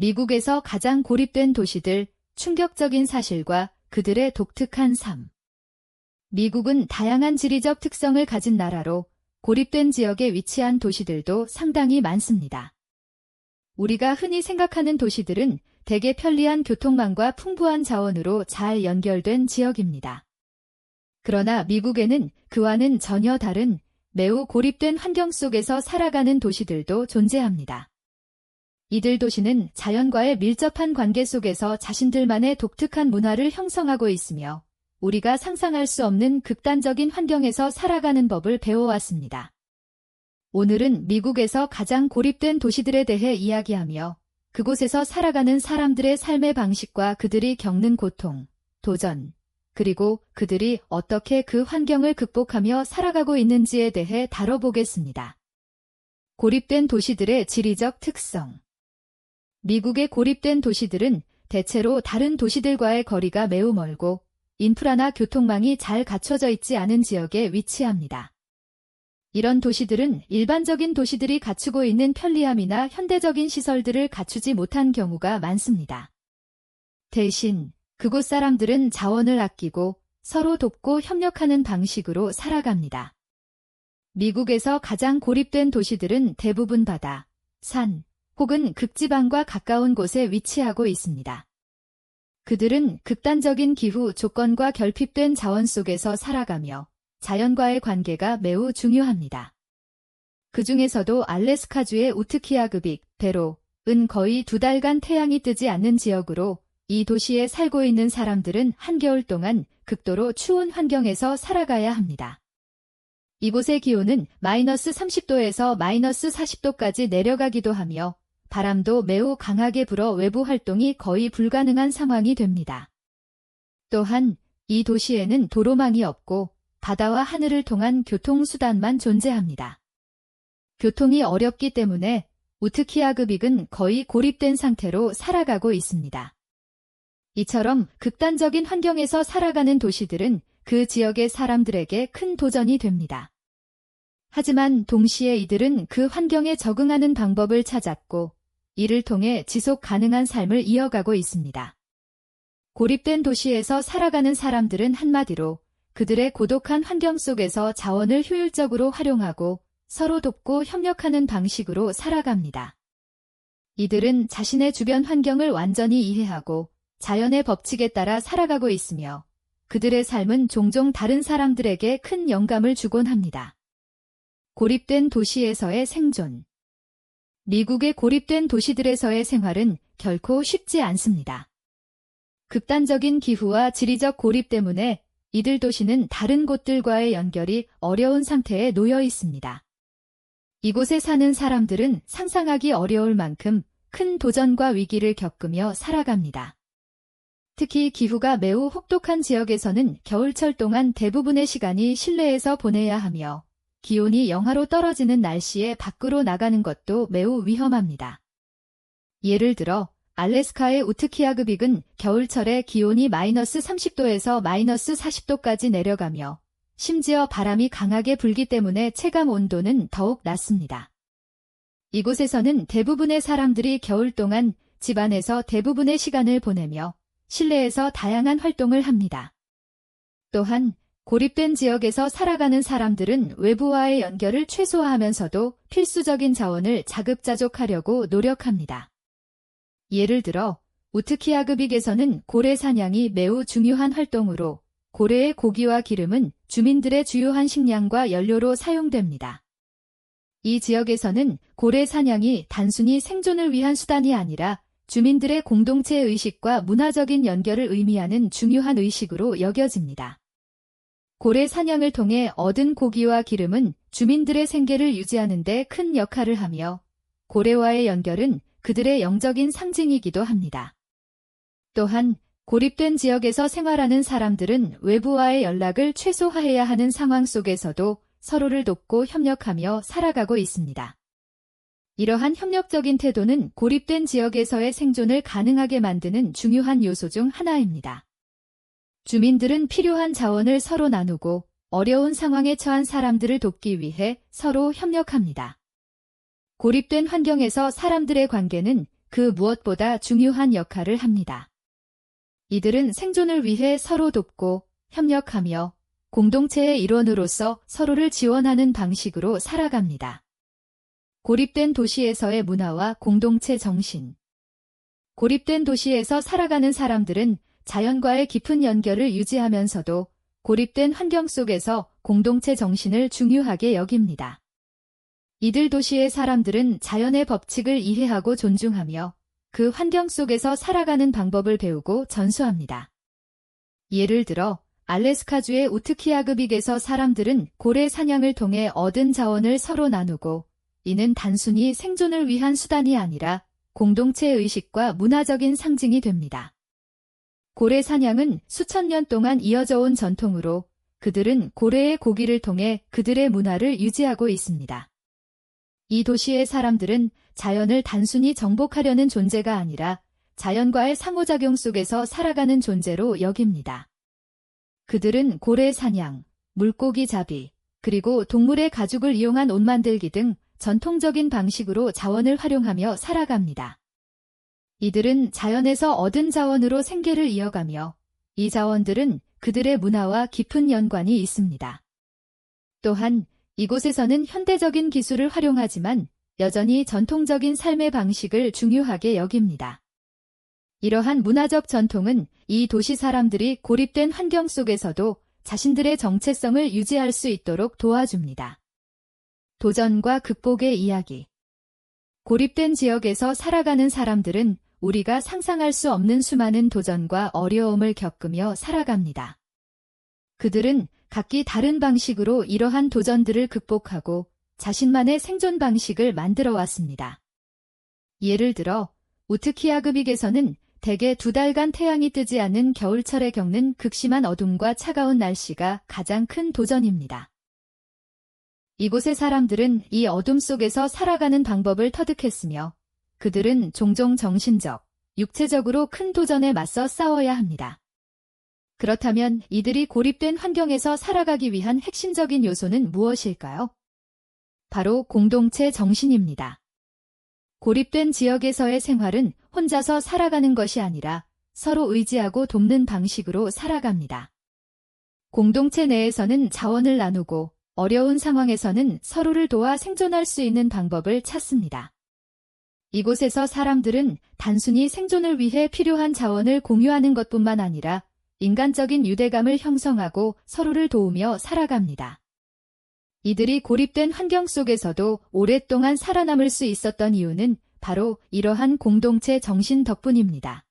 미국에서 가장 고립된 도시들, 충격적인 사실과 그들의 독특한 삶. 미국은 다양한 지리적 특성을 가진 나라로 고립된 지역에 위치한 도시들도 상당히 많습니다. 우리가 흔히 생각하는 도시들은 대개 편리한 교통망과 풍부한 자원으로 잘 연결된 지역입니다. 그러나 미국에는 그와는 전혀 다른 매우 고립된 환경 속에서 살아가는 도시들도 존재합니다. 이들 도시는 자연과의 밀접한 관계 속에서 자신들만의 독특한 문화를 형성하고 있으며 우리가 상상할 수 없는 극단적인 환경에서 살아가는 법을 배워왔습니다. 오늘은 미국에서 가장 고립된 도시들에 대해 이야기하며 그곳에서 살아가는 사람들의 삶의 방식과 그들이 겪는 고통, 도전, 그리고 그들이 어떻게 그 환경을 극복하며 살아가고 있는지에 대해 다뤄보겠습니다. 고립된 도시들의 지리적 특성 미국의 고립된 도시들은 대체로 다른 도시들과의 거리가 매우 멀고 인프라나 교통망이 잘 갖춰져 있지 않은 지역에 위치합니다. 이런 도시들은 일반적인 도시들이 갖추고 있는 편리함이나 현대적인 시설들을 갖추지 못한 경우가 많습니다. 대신 그곳 사람들은 자원을 아끼고 서로 돕고 협력하는 방식으로 살아갑니다. 미국에서 가장 고립된 도시들은 대부분 바다, 산, 혹은 극지방과 가까운 곳에 위치하고 있습니다. 그들은 극단적인 기후 조건과 결핍된 자원 속에서 살아가며 자연과의 관계가 매우 중요합니다. 그 중에서도 알래스카주의 우트키아급익, 배로은 거의 두 달간 태양이 뜨지 않는 지역으로 이 도시에 살고 있는 사람들은 한겨울 동안 극도로 추운 환경에서 살아가야 합니다. 이곳의 기온은 마이너스 30도에서 마이너스 40도까지 내려가기도 하며 바람도 매우 강하게 불어 외부 활동이 거의 불가능한 상황이 됩니다. 또한 이 도시에는 도로망이 없고 바다와 하늘을 통한 교통수단만 존재합니다. 교통이 어렵기 때문에 우트키아급익은 거의 고립된 상태로 살아가고 있습니다. 이처럼 극단적인 환경에서 살아가는 도시들은 그 지역의 사람들에게 큰 도전이 됩니다. 하지만 동시에 이들은 그 환경에 적응하는 방법을 찾았고 이를 통해 지속 가능한 삶을 이어가고 있습니다. 고립된 도시에서 살아가는 사람들은 한마디로 그들의 고독한 환경 속에서 자원을 효율적으로 활용하고 서로 돕고 협력하는 방식으로 살아갑니다. 이들은 자신의 주변 환경을 완전히 이해하고 자연의 법칙에 따라 살아가고 있으며 그들의 삶은 종종 다른 사람들에게 큰 영감을 주곤 합니다. 고립된 도시에서의 생존 미국의 고립된 도시들에서의 생활은 결코 쉽지 않습니다. 극단적인 기후와 지리적 고립 때문에 이들 도시는 다른 곳들과의 연결이 어려운 상태에 놓여 있습니다. 이곳에 사는 사람들은 상상하기 어려울 만큼 큰 도전과 위기를 겪으며 살아갑니다. 특히 기후가 매우 혹독한 지역에서는 겨울철 동안 대부분의 시간이 실내에서 보내야 하며 기온이 영하로 떨어지는 날씨에 밖으로 나가는 것도 매우 위험합니다. 예를 들어 알래스카의 우트키아급익은 겨울철에 기온이 마이너스 30도에서 마이너스 40도까지 내려가며 심지어 바람이 강하게 불기 때문에 체감 온도는 더욱 낮습니다. 이곳에서는 대부분의 사람들이 겨울 동안 집안에서 대부분의 시간을 보내며 실내에서 다양한 활동을 합니다. 또한 고립된 지역에서 살아가는 사람들은 외부와의 연결을 최소화하면서도 필수적인 자원을 자급자족하려고 노력합니다. 예를 들어 우트키아급익에서는 고래 사냥이 매우 중요한 활동으로 고래의 고기와 기름은 주민들의 주요한 식량과 연료로 사용됩니다. 이 지역에서는 고래 사냥이 단순히 생존을 위한 수단이 아니라 주민들의 공동체 의식과 문화적인 연결을 의미하는 중요한 의식으로 여겨집니다. 고래 사냥을 통해 얻은 고기와 기름은 주민들의 생계를 유지하는 데 큰 역할을 하며 고래와의 연결은 그들의 영적인 상징이기도 합니다. 또한 고립된 지역에서 생활하는 사람들은 외부와의 연락을 최소화해야 하는 상황 속에서도 서로를 돕고 협력하며 살아가고 있습니다. 이러한 협력적인 태도는 고립된 지역에서의 생존을 가능하게 만드는 중요한 요소 중 하나입니다. 주민들은 필요한 자원을 서로 나누고 어려운 상황에 처한 사람들을 돕기 위해 서로 협력합니다. 고립된 환경에서 사람들의 관계는 그 무엇보다 중요한 역할을 합니다. 이들은 생존을 위해 서로 돕고 협력하며 공동체의 일원으로서 서로를 지원하는 방식으로 살아갑니다. 고립된 도시에서의 문화와 공동체 정신. 고립된 도시에서 살아가는 사람들은 자연과의 깊은 연결을 유지하면서도 고립된 환경 속에서 공동체 정신을 중요하게 여깁니다. 이들 도시의 사람들은 자연의 법칙을 이해하고 존중하며 그 환경 속에서 살아가는 방법을 배우고 전수합니다. 예를 들어 알래스카주의 우트키아급익에서 사람들은 고래 사냥을 통해 얻은 자원을 서로 나누고 이는 단순히 생존을 위한 수단이 아니라 공동체 의식과 문화적인 상징이 됩니다. 고래 사냥은 수천 년 동안 이어져 온 전통으로 그들은 고래의 고기를 통해 그들의 문화를 유지하고 있습니다. 이 도시의 사람들은 자연을 단순히 정복하려는 존재가 아니라 자연과의 상호작용 속에서 살아가는 존재로 여깁니다. 그들은 고래 사냥, 물고기 잡이, 그리고 동물의 가죽을 이용한 옷 만들기 등 전통적인 방식으로 자원을 활용하며 살아갑니다. 이들은 자연에서 얻은 자원으로 생계를 이어가며 이 자원들은 그들의 문화와 깊은 연관이 있습니다. 또한 이곳에서는 현대적인 기술을 활용하지만 여전히 전통적인 삶의 방식을 중요하게 여깁니다. 이러한 문화적 전통은 이 도시 사람들이 고립된 환경 속에서도 자신들의 정체성을 유지할 수 있도록 도와줍니다. 도전과 극복의 이야기 고립된 지역에서 살아가는 사람들은 우리가 상상할 수 없는 수많은 도전과 어려움을 겪으며 살아갑니다. 그들은 각기 다른 방식으로 이러한 도전들을 극복하고 자신만의 생존 방식을 만들어 왔습니다. 예를 들어 우트키아급익에서는 대개 두 달간 태양이 뜨지 않는 겨울철에 겪는 극심한 어둠과 차가운 날씨가 가장 큰 도전입니다. 이곳의 사람들은 이 어둠 속에서 살아가는 방법을 터득했으며 그들은 종종 정신적, 육체적으로 큰 도전에 맞서 싸워야 합니다. 그렇다면 이들이 고립된 환경에서 살아가기 위한 핵심적인 요소는 무엇일까요? 바로 공동체 정신입니다. 고립된 지역에서의 생활은 혼자서 살아가는 것이 아니라 서로 의지하고 돕는 방식으로 살아갑니다. 공동체 내에서는 자원을 나누고 어려운 상황에서는 서로를 도와 생존할 수 있는 방법을 찾습니다. 이곳에서 사람들은 단순히 생존을 위해 필요한 자원을 공유하는 것뿐만 아니라 인간적인 유대감을 형성하고 서로를 도우며 살아갑니다. 이들이 고립된 환경 속에서도 오랫동안 살아남을 수 있었던 이유는 바로 이러한 공동체 정신 덕분입니다.